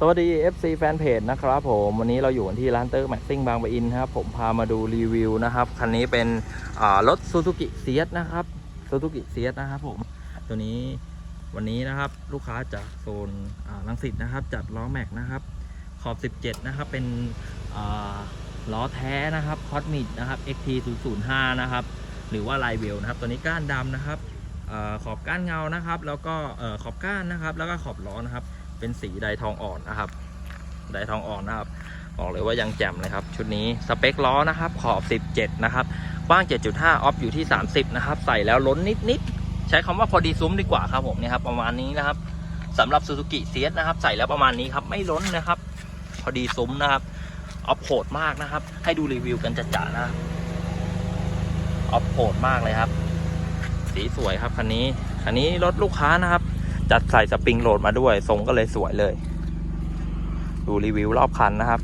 สวัสดี FC แฟนเพจนะครับผมวันนี้เราอยู่ที่ร้านเตอร์แม็กซิ่งบางปะอินครับผมพามาดูรีวิวนะครับ คันนี้เป็นรถซูซูกิเซียสนะครับซูซูกิเซียสนะครับผมตัวนี้วันนี้นะครับลูกค้าจากโซนลังสิตนะครับ จัดล้อแม็กนะครับ ขอบ 17 นะครับ เป็นล้อแท้นะครับคอสมิดนะครับ XT 005นะครับ หรือว่าไลเวลนะครับ ตัวนี้ก้านดำนะครับอขอบก้านเงานะครับ แล้วก็ขอบก้านนะครับ แล้วก็ขอบล้อนะครับ เป็นสีไดทองอ่อนนะครับไดทองอ่อนนะครับบอกเลยว่ายังแจ่มเลยครับ ชุดนี้สเปคล้อนะครับ ขอบ 17 นะครับกว้าง 7.5 ออฟอยู่ที่ 30 นะครับ ใส่แล้วล้นนิดๆ ใช้คำว่าพอดีซุ้มดีกว่าครับผมเนี่ยครับ ประมาณนี้นะครับสำหรับซูซูกิเซียสนะครับ ใส่แล้วประมาณนี้ครับ ไม่ล้นนะครับ พอดีซุ้มนะครับออฟโหดมากนะครับ ให้ดูรีวิวกันจัดๆนะออฟโหดมากเลยครับ สีสวยครับคันนี้คันนี้รถลูกค้านะครับ จัดใส่สปริงโหลดมาด้วย ทรงก็เลยสวยเลย ดูรีวิวรอบคันนะครับ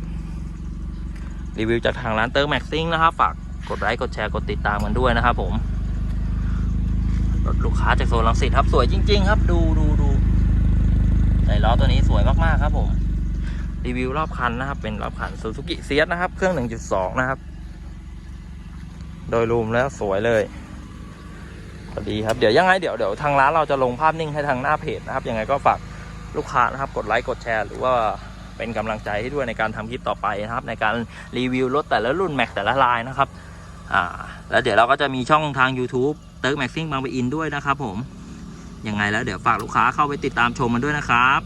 รีวิวจากทางร้านเติร์แม็กซิ่งนะครับ ฝากกดไลค์กดแชร์กดติดตามกันด้วยนะครับผมรถลูกค้าจากโซนลังสิตครับ สวยจริง ๆ ครับ ดูดูดูใส่ล้อตัวนี้สวยมากๆครับผม รีวิวรอบคันนะครับ เป็นรอบคันซูซูกิเซียสนะครับ เครื่อง 1.2 นะครับ โดยรวมแล้วสวยเลย พอดีครับ เดี๋ยวยังไงเดี๋ยวเดี๋ยวทางร้านเราจะลงภาพนิ่งให้ทางหน้าเพจนะครับยังไงก็ฝากลูกค้านะครับกดไลค์กดแชร์ หรือว่าเป็นกำลังใจให้ด้วยในการทำคลิปต่อไปนะครับ ในการรีวิวรถแต่ละรุ่นแม็กแต่ละลายนะครับอ่าแล้วเดี๋ยวเราก็จะมีช่องทาง YouTube เติร์กแม็กซิ่งบางปะอินด้วยนะครับผมยังไงแล้วเดี๋ยวฝากลูกค้าเข้าไปติดตามชมมันด้วยนะครับ